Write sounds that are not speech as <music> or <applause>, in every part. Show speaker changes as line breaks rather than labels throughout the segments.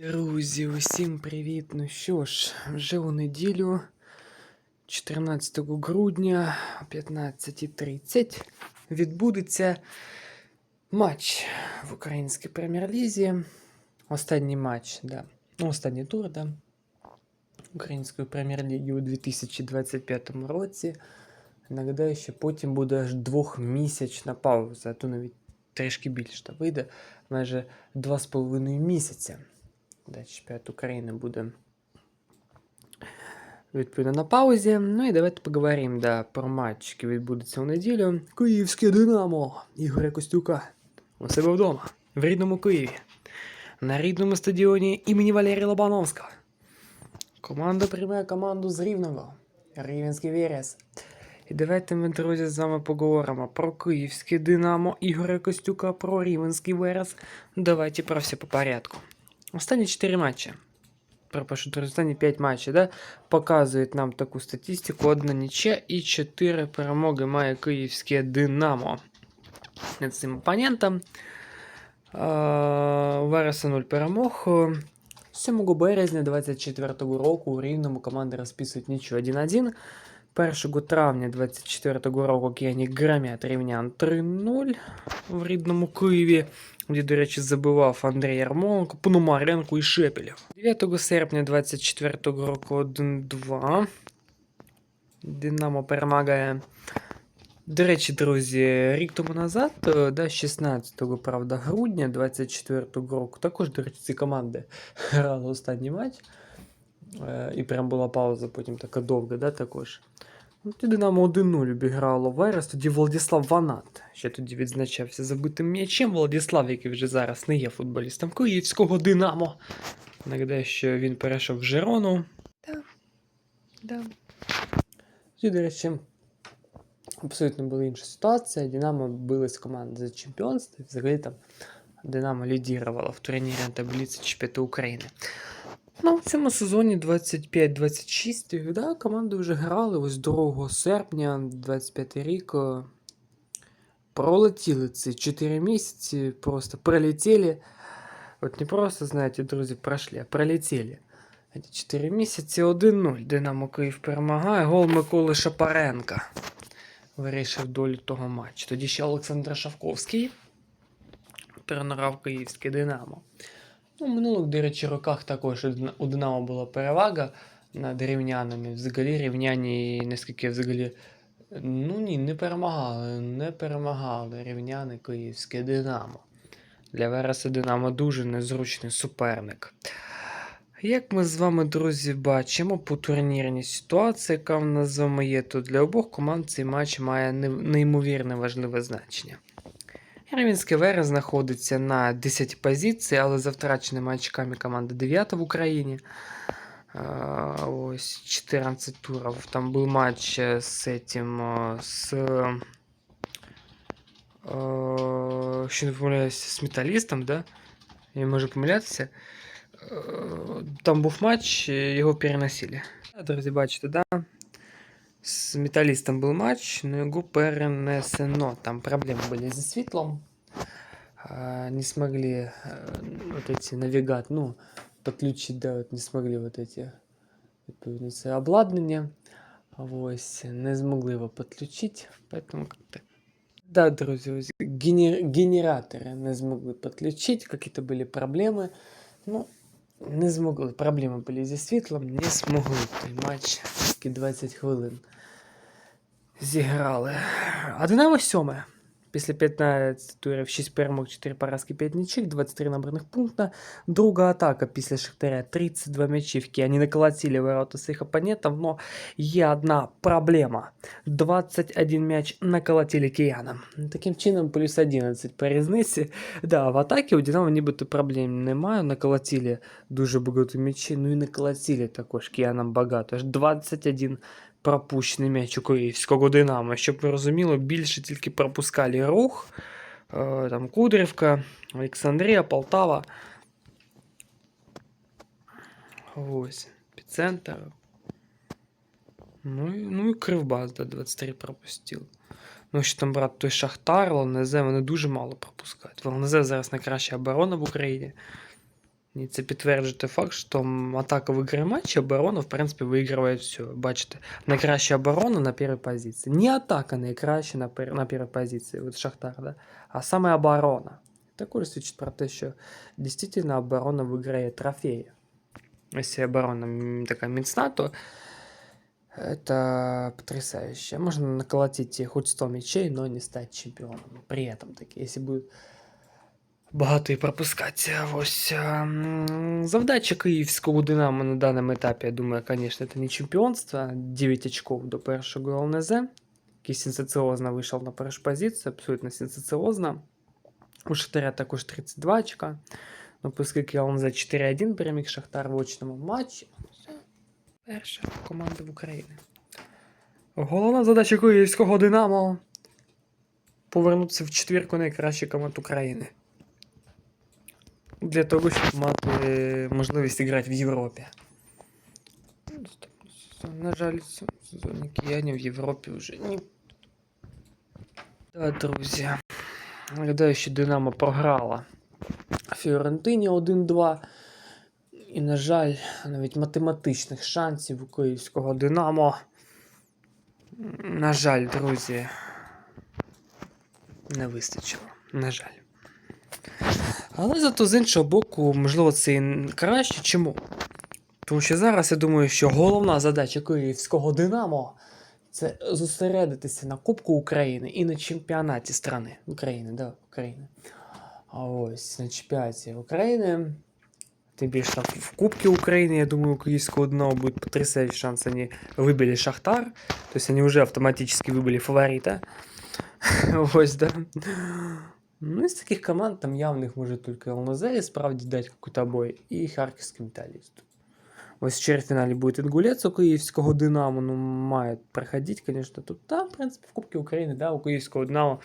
Друзі, усім привіт! Ну що ж, вже у неділю, 14 грудня о 15.30 відбудеться матч в українській прем'єр-лізі. Останній матч, да. Ну, останній тур, да. Української прем'єр-ліги у 2025 році. Нагадаю, що потім буде аж двохмісячна пауза, а то навіть трішки більше та вийде майже 2,5 місяця Де чемпіонат України буде відповідно на паузі. Ну і давайте поговоримо да, про матч, який відбудеться у неділю. Київське Динамо Ігоря Костюка у себе вдома, в рідному Києві, на рідному стадіоні імені Валерія Лобановського. Команда приймає команду з Рівного. Рівенський Верес. І давайте ми, друзі, з вами поговоримо про київське Динамо Ігоря Костюка, про Рівенський Верес. Давайте про все по порядку. Останні 4 матчі. Пропишу, останні 5 матчів, да, показують нам таку статистику. Одна нічия і 4 перемоги має київське Динамо. Над цим опонентом. У Вереса 0 перемог. 7 березня 24 року у Рівному команди розписують нічого 1-1. 1 травня 24 року кияні громять рівнян 3-0 в рідному Києві, де, до речі, забивав Андрій Ярмоленко, Пономаренко і Шепелєв. 9 серпня 24 року 1-2. Динамо перемагає. До речі, друзі, рік тому назад, е, да, 16 правда, грудня 24 року, також, до речі, ці команди грали останній матч. Е, І прям була пауза, потім така довга, да, також. Ну, тоді Динамо 1-0 обіграло Верес, тоді Владислав Ванат, ще тоді відзначався забитим м'ячем. Владислав, який вже зараз не є футболістом київського Динамо. Нагадаю, що він перейшов в Жерону. Да. Да. Тоді, до речі, абсолютно була інша ситуація. Динамо билась команда за чемпіонство. і Взагалі там Динамо лідірувала в турнірі таблиці чемпіонату України. Ну, в цьому сезоні 25-26, да, команди вже грали ось 2 серпня, 25 рік. е, Пролетіли ці 4 місяці, просто пролетіли. От не просто, знаєте, друзі, пройшли, а пролетіли. Ці 4 місяці 1-0. Динамо Київ перемагає. Гол Миколи Шапаренка. Вирішив долю того матчу. Тоді ще Олександр Шавковський тренував київське Динамо. Ну, в минулих, до речі, роках також у Динамо була перевага над рівнянами. Взагалі рівняні, наскільки взагалі. Ну ні, не перемагали. Не перемагали рівняни київське Динамо. Для Вереса Динамо дуже незручний суперник. Як ми з вами, друзі, бачимо по турнірній ситуації, яка в нас з вами є, то для обох команд цей матч має неймовірне важливе значення. Рівненський Верес знаходиться на 10 позиції, але за втраченими очками команда 9 в Україні. Ось 14 турів. Там був матч е, з этим, е, з. е, Що не помиляюся, з металістом, да? Я можу помилятися. Е, Там був матч, е, його переносили. Друзі, бачите, да? З металістом був матч, но його перенесено. Там проблеми були зі світлом. А, Не смогли э, вот эти навигат, ну, подключить, да, от не смогли вот эти відповідно, це обладнання. Ось, не змогли його підключити, поэтому как-то... Да, друзі, ось генер... генератори не змогли підключити, какие-то були проблеми. Ну, не змогли. Проблеми були зі світлом, не змогли той матч, тільки 20 хвилин зіграли. А Динамо сьоме. Після 15 турів 6 перемог, 4 поразки, 5 нічих, 23 набраних пункта. Друга атака після Шахтаря, 32 м'ячівки. Вони наколотили ворота своїх опонентів, но є одна проблема. 21 м'яч наколотили киянам. Таким чином, плюс 11 по різниці. Да, в атаці у Динамо нібито проблем немає. Наколотили дуже багато м'ячів, ну і наколотили також киянам багато. Аж 21 пропущений м'яч у київського Динамо. Щоб ви розуміли, більше тільки пропускали рух, е, там Кудрівка, Олександрія, Полтава. Ось, Епіцентр. Ну, ну і Кривбас, да, 23 пропустив. Ну, що там брат той Шахтар, ЛНЗ, вони дуже мало пропускають. ЛНЗ зараз найкраща оборона в Україні. І це підтверджує той факт, що м, атака виграє матч, а оборона, в принципі, виграє все. Бачите, найкраща оборона на першій позиції. Не атака найкраща на, пер... на першій позиції, от Шахтар, да? а саме оборона. Також свідчить про те, що дійсно оборона виграє трофеї. Если оборона м, такая міцна, то это потрясающе. Можно наколотить хоть 100 мячей, но не стать чемпионом. При этом таки, если будет багато і пропускати. Ось ем, завдача київського Динамо на даному етапі, я думаю, конечно, это не чемпіонство. 9 очков до першого ЛНЗ, який сенсаціозно вийшов на першу позицію, абсолютно сенсаціозно. У Шахтаря також 32 очка. Ну, оскільки ЛНЗ 4-1 переміг Шахтар в очному матчі. Перша команда в Україні. Головна задача київського Динамо повернутися в четвірку найкращих команд України. Для того, щоб мати можливість грати в Європі. На жаль, цьому кияні в Європі вже ні. Так, друзі. Гадаю, що Динамо програла Фіорентині 1-2. І, на жаль, навіть математичних шансів у київського Динамо. На жаль, друзі, не вистачило. На жаль. Але зато з іншого боку, можливо, це і краще. Чому? Тому що зараз я думаю, що головна задача київського Динамо це зосередитися на Кубку України і на чемпіонаті страни України, да, України. А ось на чемпіонаті України. Тим більше там в Кубке України, я думаю, у киевского Динамо будет потрясающий шанс. Они выбили Шахтар. То есть они уже автоматически выбили фаворита. <laughs> Ось, да. Ну, из таких команд там явных может только ЛНЗ и справді дать какой-то бой. И Харківський металлист. Ось в четвертьфіналі буде інгулець у київського Динамо. Ну, має проходити, конечно, тут. Да, в принципе, в Кубке України, да, у київського Динамо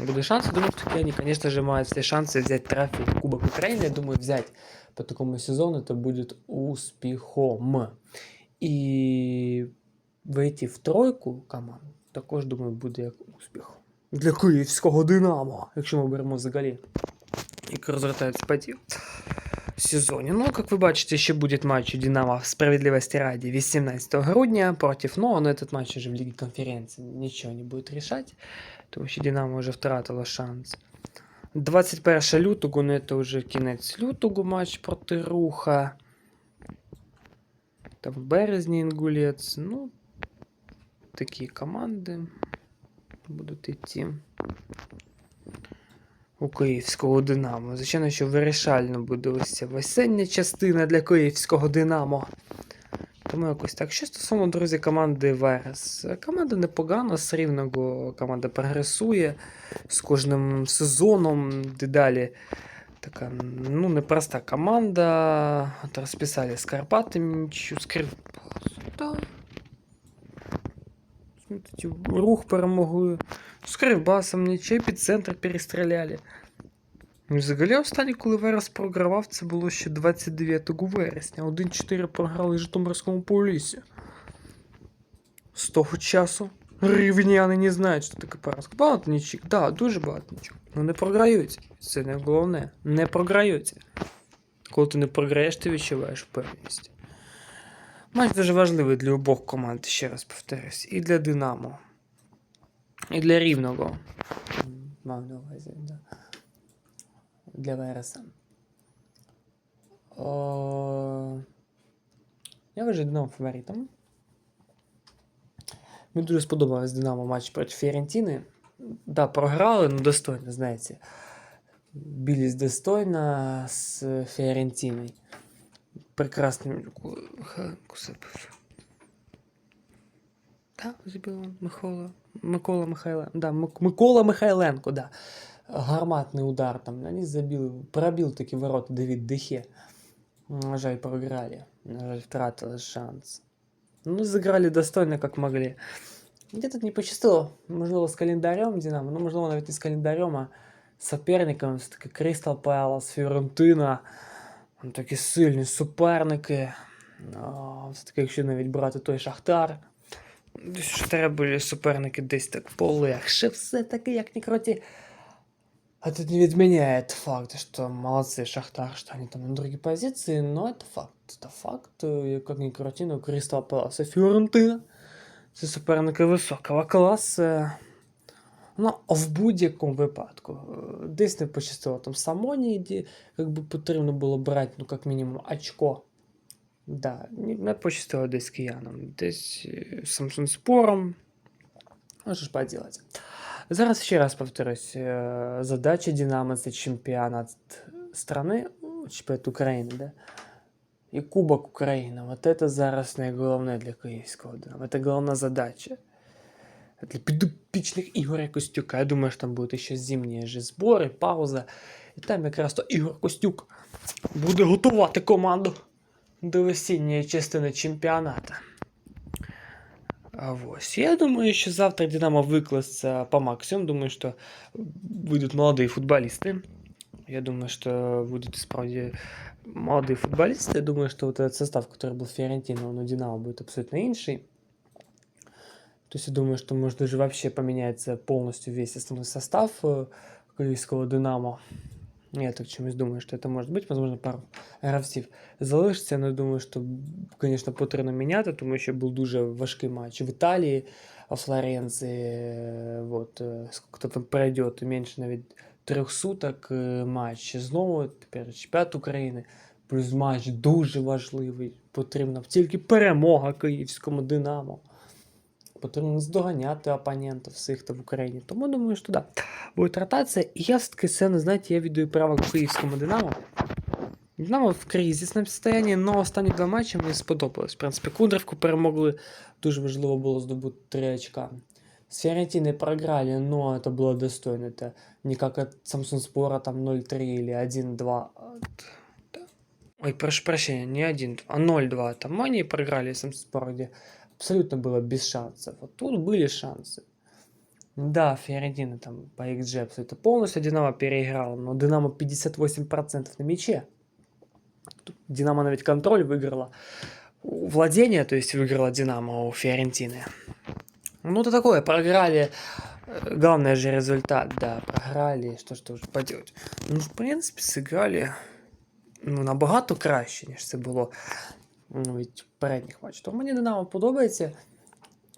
буде шанс. Думаю, что они, конечно же, мають все шансы взять трофей Кубок України. Я думаю, взять по такому сезону это будет успехом. І вийти в тройку команд також, думаю, буде як успіх. Для київського Динамо, якщо ми беремо взагалі, як розгортаються події в сезоні. Ну, як ви бачите, ще буде матч у Динамо справедливості раді 18 грудня проти НО, но этот матч уже в Лігі конференції нічого не буде рішати, тому що Динамо вже втратило шанс. 21 лютого, ну це вже кінець лютого матч проти Руха. Там в березні інгулець. Ну, такі команди будуть йти у київського Динамо. Звичайно, що вирішально буде ось ця весення частина для київського Динамо. Тому якось так. Що стосовно, друзі, команди Верес. Команда непогана, все рівно команда прогресує з кожним сезоном. Дедалі така, ну, непроста команда. От розписали з Карпатами. Да. Смотрите, Рух перемогли. З Кривбасом нічий під центр перестріляли. Ну, Взагалі, останнє, коли Верес програвав, це було ще 29 вересня. 1-4 програли Житомирському полісі. З того часу рівняни не знають, що таке поразка. Багато нічок, так, да, дуже багато нічок. Ну не програються. Це не головне. Не програються. Коли ти не програєш, ти відчуваєш впевненість. Матч дуже важливий для обох команд, ще раз повторюсь. І для Динамо. І для Рівного. Мав на увазі, да. Для Вереса. О... Я вважаю Динамо фаворитом. Мені дуже сподобався Динамо матч проти Фіорентіни. Да, програли, ну достойно, знаєте. Бились достойно з Фіорентіною. Прекрасний Кусепов. Да, забил он Микола. Микола Михайло. Да, Мик- Микола Михайленко, да. Гарматний удар там. Они забили, пробил таки ворота Давид Дехе. На жаль, проиграли. На жаль, втратили шанс. Ну, зіграли достойно, як могли. Де тут не пощастило, можливо, з календарем Динамо, ну, можливо, навіть не з календарем, а з суперником, все-таки Кристал Пелас, Фіорентина. Ну, Такі сильні суперники. А, Все-таки, якщо навіть брати той Шахтар. Десь Шахтаря були суперники десь так полегше. Все-таки, як ні круті. Это не відміняє факт, что молодцы Шахтар, что они там на другой позиции, но это факт. Это факт, э, как ни крути, но Кристал Палас і Фіорентина. Це суперники високого класу. Ну, в будь-якому випадку. е, Десь не пощастило там Самоні, де якби потрібно було брати, ну, як мінімум, очко. Да, ні- не пощастило десь киянам, десь е, Самсун спором. Ну, що ж поделать. Зараз ще раз повторюсь, е, задача Динамо це чемпіонат страни, ну, чемпіонат України, да? І Кубок України. Вот это зараз найголовніше для київського Динамо. Це головна задача. Для підопічних Ігоря Костюка. Я думаю, що там будуть ще зимні же збори, пауза. І там якраз то Ігор Костюк буде готувати команду до весінньої частини чемпіонату. А ось. Я думаю, що завтра Динамо викласться по максимуму. Думаю, що вийдуть молоді футболісти. Я думаю, что будут справді молодые футболисты. Я думаю, что вот этот состав, который был в Фиорентино, он у Динамо будет абсолютно инший. То есть я думаю, что может даже вообще поменяется полностью весь основной состав э, київського Динамо. Я так чомусь думаю, що це може бути, можливо, пару гравців залишиться, але думаю, що, звісно, потрібно міняти, тому що був дуже важкий матч в Італії, в Флоренції, е, вот, е, скільки там пройде, менше навіть трьох суток матч. Знову тепер чемпіонат України, плюс матч дуже важливий, потрібна тільки перемога київському Динамо. Потрібно наздоганяти опонентів всіх та в Україні. Тому думаю, що да, буде ротація. І я все-таки це, знаєте, я віддаю право київському Динамо. Динамо в кризисному стані, але останні два матчі мені сподобалось. В принципі, Кудрівку перемогли. Дуже важливо було здобути 3 очка. С Фиорентиной програли, но это было достойно. Это не как от Samsung Спора там 0-3 или 1-2. от- да. Ой, прошу прощения, не 1-2, а 0-2. Там они проиграли Samsung Спора, где абсолютно было без шансов. Вот тут были шансы. Да, Фиорентина там по XG абсолютно полностью Динамо переиграл, но Динамо 58% на мяче. Динамо на ведь контроль выиграла. Владение, то есть выиграла Динамо у Фиорентины. Ну, это такое, проиграли. Э, Главное же результат, да, програли, что ж тут поделать. Ну, в принципе, сыграли ну, набагато краще, ніж це було від передніх матчів. Тому мені Динамо подобається.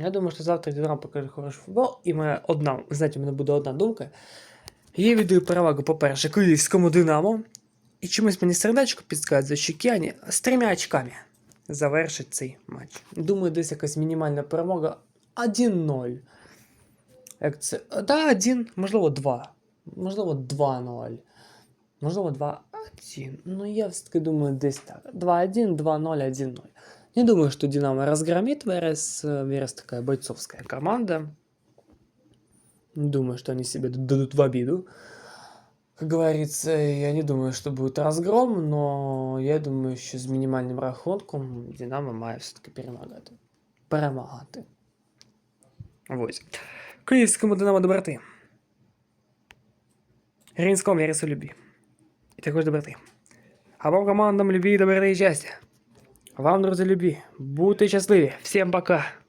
Я думаю, що завтра Динамо покаже хороший футбол. І моя одна, знаєте, у мене буде одна думка. Я віддаю перевагу, по-перше, київському Динамо. І чомусь мені сердечко підказує, що Кіані з трьома очками завершить цей матч. Думаю, десь якась мінімальна перемога 1-0. Як це? Да, 1, можливо, 2. Можливо, 2-0. Можливо, 2-1. Ну, я все-таки думаю, десь так. 2-1, 2-0, 1-0. Не думаю, что Динамо разгромит Верес. Верес такая бойцовская команда. Не думаю, что они себе дадут в обиду. Как говорится, я не думаю, что будет разгром, но я думаю, що з мінімальним рахунком Динамо має все-таки перемагати. Перемагати. Ось. Київському Динамо доброти. Рівнському Вересу любі. І також доброти. А вам командам любви, доброти і щастя. Вам, друзі, любі. Будьте щасливі. Всім пока.